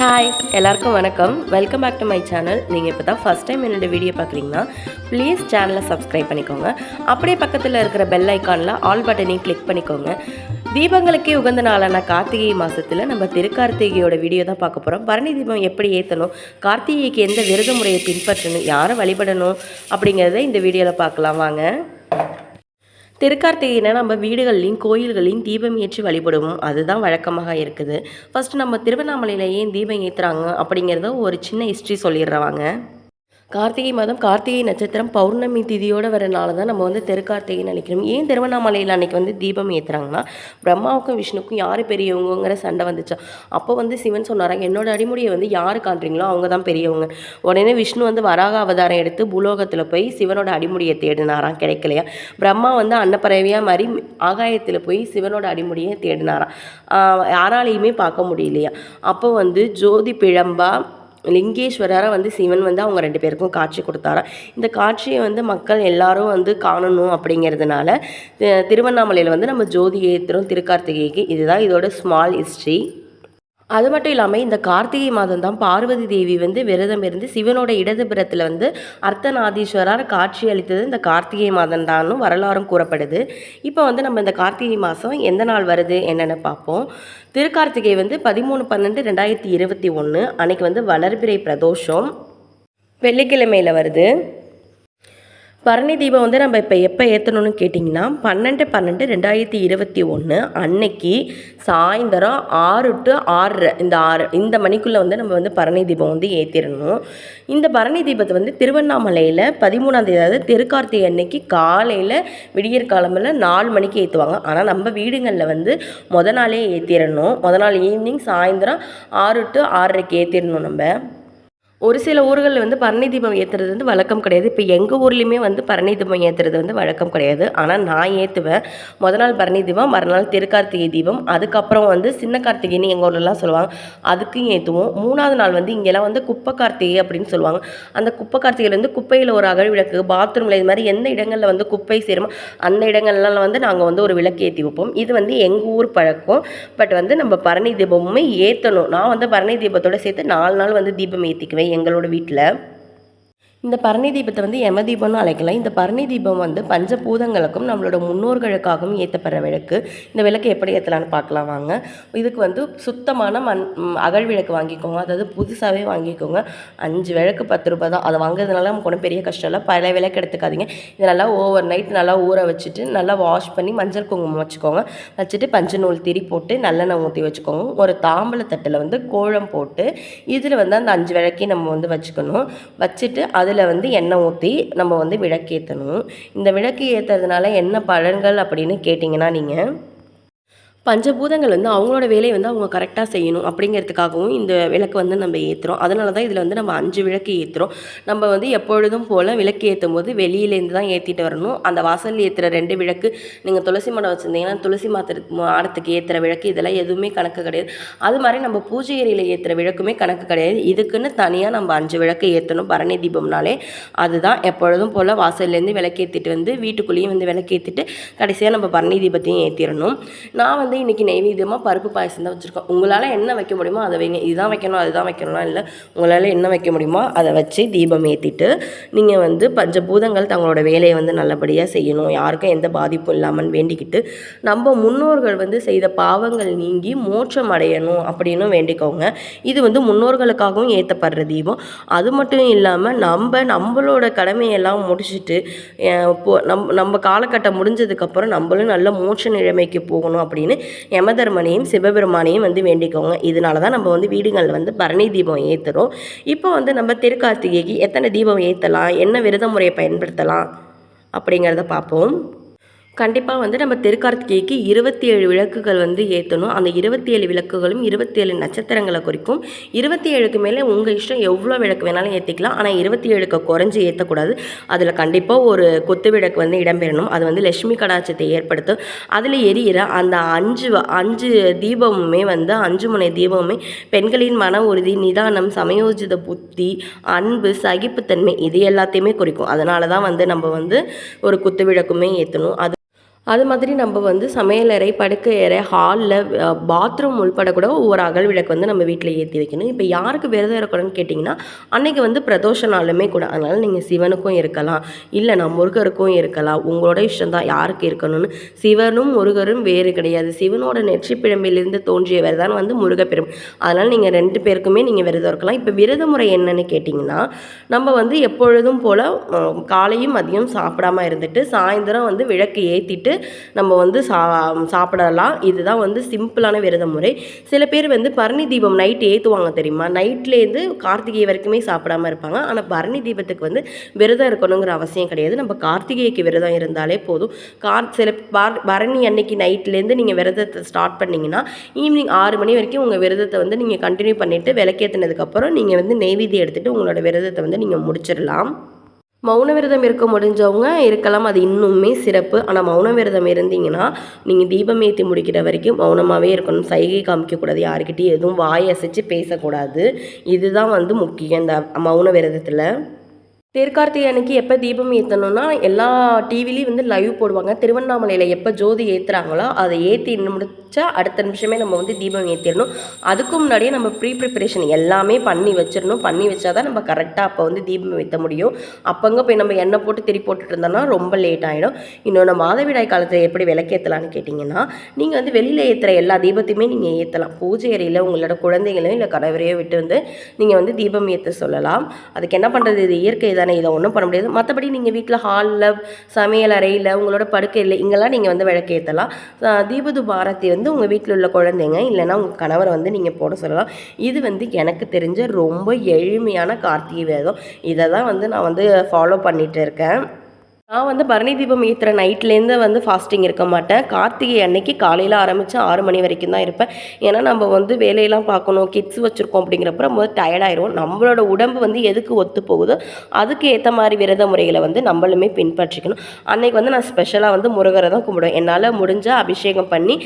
Hi எல்லாருக்கும் வணக்கம். Welcome back to my channel நீங்கள் இப்போ தான் ஃபஸ்ட் டைம் என்னோட வீடியோ பார்க்குறீங்கன்னா ப்ளீஸ் சேனலை சப்ஸ்கிரைப் பண்ணிக்கோங்க. அப்படியே பக்கத்தில் இருக்கிற பெல் ஐக்கானில் ஆல் பட்டனையும் கிளிக் பண்ணிக்கோங்க. தீபங்களுக்கே உகந்த நாளான கார்த்திகை மாதத்தில் நம்ம திருக்கார்த்திகையோட வீடியோ தான் பார்க்க போகிறோம் பரணி தீபம் எப்படி ஏற்றணும் கார்த்திகைக்கு எந்த விரத முறையை பின்பற்றணும் யாரை வழிபடணும் அப்படிங்கிறத இந்த வீடியோவில் பார்க்கலாம். வாங்க. திருக்கார்த்திகைனா நம்ம வீடுகள்லையும் கோயில்களையும் தீபம் ஏற்றி வழிபடுவோம். அதுதான் வழக்கமாக இருக்குது. ஃபஸ்ட்டு நம்ம திருவண்ணாமலையில் ஏன் தீபம் ஏற்றுறாங்க அப்படிங்கிறத ஒரு சின்ன ஹிஸ்ட்ரி சொல்லிடுறவாங்க கார்த்திகை மாதம் கார்த்திகை நட்சத்திரம் பௌர்ணமி திதியோடு வரனால தான் நம்ம வந்து திருக்கார்த்திகைன்னு நினைக்கிறோம். ஏன் திருவண்ணாமலையில் அன்றைக்கி வந்து தீபம் ஏற்றுறாங்கன்னா பிரம்மாவுக்கும் விஷ்ணுக்கும் யார் பெரியவங்கங்கிற சண்டை வந்துச்சா. அப்போ வந்து சிவன் சொன்னாராங்க என்னோட அடிமுடியை வந்து யார் காண்றீங்களோ அவங்க தான் பெரியவங்க. உடனே விஷ்ணு வந்து வராக அவதாரம் எடுத்து பூலோகத்தில் போய் சிவனோட அடிமுடியை தேடினாராம் கிடைக்கலையா? பிரம்மா வந்து அன்னப்பறவையாக மாதிரி ஆகாயத்தில் போய் சிவனோட அடிமுடியை தேடினாராம். யாராலையுமே பார்க்க முடியலையா? அப்போ வந்து ஜோதி பிழம்பா லிங்கேஸ்வரரை வந்து சிவன் வந்து அவங்க ரெண்டு பேருக்கும் காட்சி கொடுத்தாராம் இந்த காட்சியை வந்து மக்கள் எல்லாரும் வந்து காணணும் அப்படிங்கிறதுனால திருவண்ணாமலையில் வந்து நம்ம ஜோதி ஏற்றுறோம் திருக்கார்த்திகைக்கு இதுதான் இதோட ஸ்மால் ஹிஸ்ட்ரி அது மட்டும் இல்லாமல் இந்த கார்த்திகை மாதம் தான் பார்வதி தேவி வந்து விரதம் இருந்து சிவனோட இடதுபுறத்தில் வந்து அர்த்தநாதீஸ்வரர் காட்சி அளித்தது இந்த கார்த்திகை மாதம் தான் வரலாறும் கூறப்படுது. இப்போ வந்து நம்ம இந்த கார்த்திகை மாதம் எந்த நாள் வருது என்னென்னு பார்ப்போம். திருக்கார்த்திகை வந்து பதிமூணு பன்னெண்டு ரெண்டாயிரத்தி இருபத்தி ஒன்று அன்னைக்கு வந்து வளர்பிறை பிரதோஷம். வெள்ளிக்கிழமையில் வருது. பரணி தீபம் வந்து நம்ம இப்போ எப்போ ஏற்றணும்னு கேட்டிங்கன்னா பன்னெண்டு பன்னெண்டு ரெண்டாயிரத்தி இருபத்தி ஒன்று அன்னைக்கு சாயந்தரம் ஆறு டு ஆறரை இந்த ஆறு இந்த மணிக்குள்ளே வந்து நம்ம வந்து பரணி தீபம் வந்து ஏற்றிடணும் இந்த பரணி தீபத்தை வந்து திருவண்ணாமலையில் பதிமூணாம் தேதி அதாவது திருக்கார்த்திகை அன்னைக்கு காலையில் விடியற் காலமில் நாலு மணிக்கு ஏற்றுவாங்க ஆனால் நம்ம வீடுங்களில் வந்து முத நாளே ஏற்றிடணும் முத நாள் ஈவினிங் சாயந்தரம் ஆறு டு ஆறரைக்கு ஏற்றிடணும் நம்ம. ஒரு சில ஊர்களில் வந்து பரணி தீபம் ஏற்றுறது வந்து வழக்கம் கிடையாது. இப்போ எங்கள் ஊர்லேயுமே வந்து பரணி தீபம் ஏற்றுறது வந்து வழக்கம் கிடையாது. ஆனால் நான் ஏற்றுவேன் முத நாள் பரணி தீபம் மறுநாள் திருக்கார்த்திகை தீபம் அதுக்கப்புறம் வந்து சின்ன கார்த்திகைன்னு எங்கள் ஊர்லலாம் சொல்லுவாங்க. அதுக்கும் ஏற்றுவோம் மூணாவது நாள் வந்து இங்கெல்லாம் வந்து குப்பை கார்த்திகை அப்படின்னு சொல்லுவாங்க. அந்த குப்பை கார்த்திகையில் வந்து குப்பையில் ஒரு அகழ் விளக்கு பாத்ரூமில் இது மாதிரி எந்த இடங்களில் வந்து குப்பை சேருமோ அந்த இடங்கள்லாம் வந்து நாங்கள் வந்து ஒரு விளக்கு ஏற்றி வைப்போம். இது வந்து எங்கள் ஊர் பழக்கம். பட் வந்து நம்ம பரணி தீபமுமே ஏற்றணும் நான் வந்து பரணி தீபத்தோட சேர்த்து நாலு நாள் வந்து தீபம் ஏற்றிக்குவேன் எங்களோட வீட்டில் இந்த பரணி தீபத்தை வந்து யம தீபம்னு அழைக்கலாம். இந்த பரணி தீபம் வந்து பஞ்சபூதங்களுக்கும் நம்மளோட முன்னோர்களுக்காகவும் ஏற்றப்படுற விளக்கு. இந்த விளக்கு எப்படி ஏற்றலான்னு பார்க்கலாம் வாங்க. இதுக்கு வந்து சுத்தமான மண் அகழ் அகல் விளக்கு வாங்கிக்கோங்க. அதாவது புதுசாகவே வாங்கிக்கோங்க. அஞ்சு விளக்கு பத்து ரூபாய் தான். அதை வாங்குறதுனால நமக்கு ஒன்றும் பெரிய கஷ்டம் இல்லை. பல விளக்கு எடுத்துக்காதீங்க. இதை நல்லா ஓவர் நைட் நல்லா ஊற வச்சுட்டு நல்லா வாஷ் பண்ணி மஞ்சள் குங்குமம் வச்சுக்கோங்க. வச்சுட்டு பஞ்சு நூல் திரி போட்டு நல்லெண்ணெய் ஊற்றி வச்சுக்கோங்க. ஒரு தாம்பல தட்டில் வந்து கோலம் போட்டு இதில் வந்து அந்த அஞ்சு விளக்கையும் நம்ம வந்து வச்சுக்கணும். வச்சுட்டு அதில் வந்து எண்ணெய் ஊற்றி நம்ம வந்து விளக்கு ஏற்றணும் இந்த விளக்கு ஏற்றுறதுனால என்ன பலன்கள் அப்படின்னு கேட்டிங்கன்னா நீங்கள் பஞ்சபூதங்கள் வந்து அவங்களோட வேலையை வந்து அவங்க கரெக்டாக செய்யணும் அப்படிங்கிறதுக்காகவும் இந்த விளக்கு வந்து நம்ம ஏற்றுறோம் அதனால தான் இதில் வந்து நம்ம அஞ்சு விளக்கு ஏற்றுறோம் நம்ம வந்து எப்பொழுதும் போல் விளக்கு ஏற்றும் போது வெளியிலேருந்து தான் ஏற்றிட்டு வரணும். அந்த வாசலில் ஏற்றுற ரெண்டு விளக்கு நீங்கள் துளசி மாடம் வச்சுருந்தீங்கன்னா துளசி மாத்திரத்து மாடத்துக்கு ஏற்றுற விளக்கு இதெல்லாம் எதுவுமே கணக்கு கிடையாது. அது மாதிரி நம்ம பூஜை ஏரியில் ஏற்றுற விளக்குமே கணக்கு கிடையாது. இதுக்குன்னு தனியாக நம்ம அஞ்சு விளக்கு ஏற்றணும் பரணி தீபம்னாலே. அதுதான் எப்பொழுதும் போல் வாசல்லேருந்து விளக்கேற்றிட்டு வந்து வீட்டுக்குள்ளேயும் வந்து விளக்கேற்றிட்டு கடைசியாக நம்ம பரணி தீபத்தையும் ஏற்றிடணும் நான் வந்து இன்றைக்கி நைவேத்தியமாக பருப்பு பாயசம் தான் வச்சுருக்கோம். உங்களால் என்ன வைக்க முடியுமோ அதை வைங்க. இதுதான் வைக்கணும் அதுதான் வைக்கணும்லாம் இல்லை. உங்களால் என்ன வைக்க முடியுமோ அதை வச்சு தீபம் ஏற்றிட்டு நீங்கள் வந்து பஞ்சபூதங்கள் தங்களோட வேலையை வந்து நல்லபடியாக செய்யணும். யாருக்கும் எந்த பாதிப்பும் இல்லாமல் வேண்டிக்கிட்டு நம்ம முன்னோர்கள் வந்து செய்த பாவங்கள் நீங்கி மோட்சம் அடையணும் அப்படின்னு வேண்டிக்கோங்க. இது வந்து முன்னோர்களுக்காகவும் ஏற்றப்படுற தீபம். அது மட்டும் இல்லாமல் நம்ம நம்மளோட கடமையெல்லாம் முடிச்சுட்டு இப்போ நம் நம்ம காலகட்டம் முடிஞ்சதுக்கப்புறம் நம்மளும் நல்ல மோட்ச நிலைமைக்கு போகணும் அப்படின்னு யமதர்மனையும் சிவபெருமானையும் வந்து வேண்டிக்கோங்க. இதனால தான் நம்ம வந்து வீடுகளில் வந்து பரணி தீபம் ஏற்றுறோம் இப்போ வந்து நம்ம திருக்கார்த்திகைக்கு எத்தனை தீபம் ஏற்றலாம் என்ன விரத முறையை பயன்படுத்தலாம்? அப்படிங்கிறத பார்ப்போம். கண்டிப்பாக வந்து நம்ம தெருக்கார்த்திகைக்கு இருபத்தி ஏழு விளக்குகள் வந்து ஏற்றணும் அந்த இருபத்தி ஏழு விளக்குகளும் இருபத்தி ஏழு நட்சத்திரங்களை குறிக்கும். இருபத்தி ஏழுக்கு மேலே உங்கள் இஷ்டம் எவ்வளோ விளக்கு வேணாலும் ஏற்றிக்கலாம் ஆனால் இருபத்தி ஏழுக்கு குறைஞ்சி ஏற்றக்கூடாது அதில் கண்டிப்பாக ஒரு கொத்து விளக்கு வந்து இடம்பெறணும் அது வந்து லட்சுமி கடாட்சத்தை ஏற்படுத்தும். அதில் எரியிற அந்த அஞ்சு அஞ்சு தீபமுமே வந்து அஞ்சு முனை தீபமுமே பெண்களின் மன உறுதி நிதானம் சமயோஜித புத்தி அன்பு சகிப்புத்தன்மை இது எல்லாத்தையுமே குறிக்கும். அதனால தான் வந்து நம்ம வந்து ஒரு குத்து விளக்குமே ஏற்றணும் அது அது மாதிரி நம்ம வந்து சமையலறை படுக்கை அறை ஹாலில் பாத்ரூம் உள்பட கூட ஒவ்வொரு அகல் விளக்கு வந்து நம்ம வீட்டில் ஏற்றி வைக்கணும். இப்போ யாருக்கு விரதம் இருக்கணும்னு கேட்டிங்கன்னா அன்னைக்கு வந்து பிரதோஷ நாளுமே கூட அதனால் நீங்கள் சிவனுக்கும் இருக்கலாம். இல்லை நான் முருகருக்கும் இருக்கலாம். உங்களோட இஷ்டம் தான் யாருக்கு இருக்கணும்னு. சிவனும் முருகரும் வேறு கிடையாது. சிவனோட நெற்றி பிழம்பிலிருந்து தோன்றியவர் தான் வந்து முருகப்பெரும். அதனால் நீங்கள் ரெண்டு பேருக்குமே நீங்கள் விரதம் இருக்கலாம். இப்போ விரத முறை என்னன்னு கேட்டிங்கன்னா நம்ம வந்து எப்பொழுதும் போல் காலையும் மதியம் சாப்பிடாம இருந்துட்டு சாயந்தரம் வந்து விளக்கு ஏற்றிட்டு நம்ம வந்து சா சாப்பிடலாம். இதுதான் வந்து சிம்பிளான விரத முறை சில பேர் வந்து பரணி தீபம் நைட் ஏற்றுவாங்க தெரியுமா? நைட்லேருந்து கார்த்திகை வரைக்குமே சாப்பிடாம இருப்பாங்க. ஆனால் பரணி தீபத்துக்கு வந்து விரதம் இருக்கணுங்கிற அவசியம் கிடையாது. நம்ம கார்த்திகைக்கு விரதம் இருந்தாலே போதும். கார் சில பார் பரணி அன்னைக்கு நைட்லேருந்து நீங்கள் விரதத்தை ஸ்டார்ட் பண்ணிங்கன்னா ஈவினிங் ஆறு மணி வரைக்கும் உங்கள் விரதத்தை வந்து நீங்கள் கண்டினியூ பண்ணிவிட்டு விளக்கேற்றினதுக்கப்புறம் நீங்கள் வந்து நெய்வேதி எடுத்துகிட்டு உங்களோட விரதத்தை வந்து நீங்கள் முடிச்சிடலாம். மௌன விரதம் இருக்க முடிஞ்சவங்க இருக்கலாம். அது இன்னுமே சிறப்பு. ஆனால் மௌன விரதம் இருந்தீங்கன்னா நீங்கள் தீபம் ஏற்றி முடிக்கிற வரைக்கும் மௌனமாகவே இருக்கணும். சைகை காமிக்கக்கூடாது. யாருக்கிட்டையும் எதுவும் வாய் அசைச்சு பேசக்கூடாது. இதுதான் வந்து முக்கியம் இந்த மௌன விரதத்தில் தேர்கார்த்திகை அன்னைக்கு எப்போ தீபம் ஏற்றணும்னா எல்லா டிவிலையும் வந்து லைவ் போடுவாங்க. திருவண்ணாமலையில் எப்போ ஜோதி ஏற்றுறாங்களோ அதை ஏற்றி முடிச்சா அடுத்த நிமிஷமே நம்ம வந்து தீபம் ஏற்றிடணும் அதுக்கு முன்னாடியே நம்ம ப்ரீ ப்ரிப்பரேஷன் எல்லாமே பண்ணி வச்சிடணும். பண்ணி வச்சா தான் நம்ம கரெக்டாக அப்போ வந்து தீபம் ஏற்ற முடியும். அப்போங்க போய் நம்ம எண்ணெய் போட்டு திரி போட்டுட்டு இருந்தோம்னா ரொம்ப லேட் ஆகிடும் இன்னொன்று மாதவிடாய் காலத்தில் எப்படி விளக்கேற்றலான்னு கேட்டிங்கன்னா நீங்கள் வந்து வெளியில் ஏற்றுற எல்லா தீபத்தையுமே நீங்கள் ஏற்றலாம் பூஜை அறையில் உங்களோட குழந்தைகளையும் இல்லை கணவரையோ விட்டு வந்து நீங்கள் வந்து தீபம் ஏற்ற சொல்லலாம். அதுக்கு என்ன பண்ணுறது இது இயற்கை தானே இதை ஒன்றும் பண்ண முடியாது. மற்றபடி நீங்கள் வீட்டில் ஹாலில் சமையல் அறையில் உங்களோட படுக்கையில் இங்கெல்லாம் நீங்கள் வந்து விளக்கேற்றலாம் பாரதி வந்து உங்கள் வீட்டில் உள்ள குழந்தைங்க இல்லைன்னா உங்கள் கணவரை வந்து நீங்கள் போட சொல்லலாம். இது வந்து எனக்கு தெரிஞ்ச ரொம்ப எளிமையான கார்த்திகை வேதம் இதை தான் வந்து நான் வந்து ஃபாலோ பண்ணிகிட்டு இருக்கேன். நான் வந்து பரணி தீபம் ஏற்றுற நைட்லேருந்து வந்து ஃபாஸ்டிங் இருக்க மாட்டேன். கார்த்திகை அன்னைக்கு காலையில் ஆரம்பித்து ஆறு மணி வரைக்கும் தான் இருப்பேன். ஏன்னா நம்ம வந்து வேலையெல்லாம் பார்க்கணும் கிட்ஸ் வச்சுருக்கோம் அப்படிங்கிறப்ப நம்ம டயர்டாயிரும் நம்மளோட உடம்பு வந்து எதுக்கு ஒத்து போகுதோ அதுக்கு ஏற்ற மாதிரி விரத முறைகளை வந்து நம்மளுமே பின்பற்றிக்கணும். அன்னைக்கு வந்து நான் ஸ்பெஷலாக வந்து முருகரை தான் கும்பிடுவேன். என்னால் முடிஞ்சால் அபிஷேகம் பண்ணி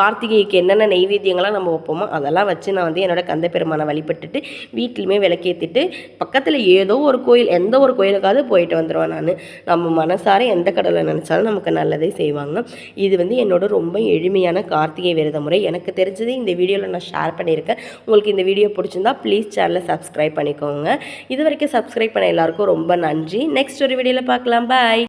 கார்த்திகைக்கு என்னென்ன நெய்வேத்தியங்கள்லாம் நம்ம வைப்போமோ அதெல்லாம் வச்சு நான் வந்து என்னோட கந்த பெருமானை வழிபட்டுட்டு வீட்லையுமே விளக்கேற்றிட்டு பக்கத்தில் ஏதோ ஒரு கோயில் எந்த ஒரு கோயிலுக்காவது போயிட்டு வந்துடுவேன் நான். நம்ம மனசார எந்த கடவுளை நினச்சாலும் நமக்கு நல்லதே செய்வாங்க. இது வந்து என்னோட ரொம்ப எளிமையான கார்த்திகை விரத முறை. எனக்கு தெரிஞ்சது இந்த வீடியோவில் நான் ஷேர் பண்ணியிருக்கேன். உங்களுக்கு இந்த வீடியோ பிடிச்சிருந்தா ப்ளீஸ் சேனலை சப்ஸ்கிரைப் பண்ணிக்கோங்க. இது வரைக்கும் சப்ஸ்கிரைப் பண்ண எல்லாருக்கும் ரொம்ப நன்றி. நெக்ஸ்ட் ஒரு வீடியோவில் பார்க்கலாம். பாய்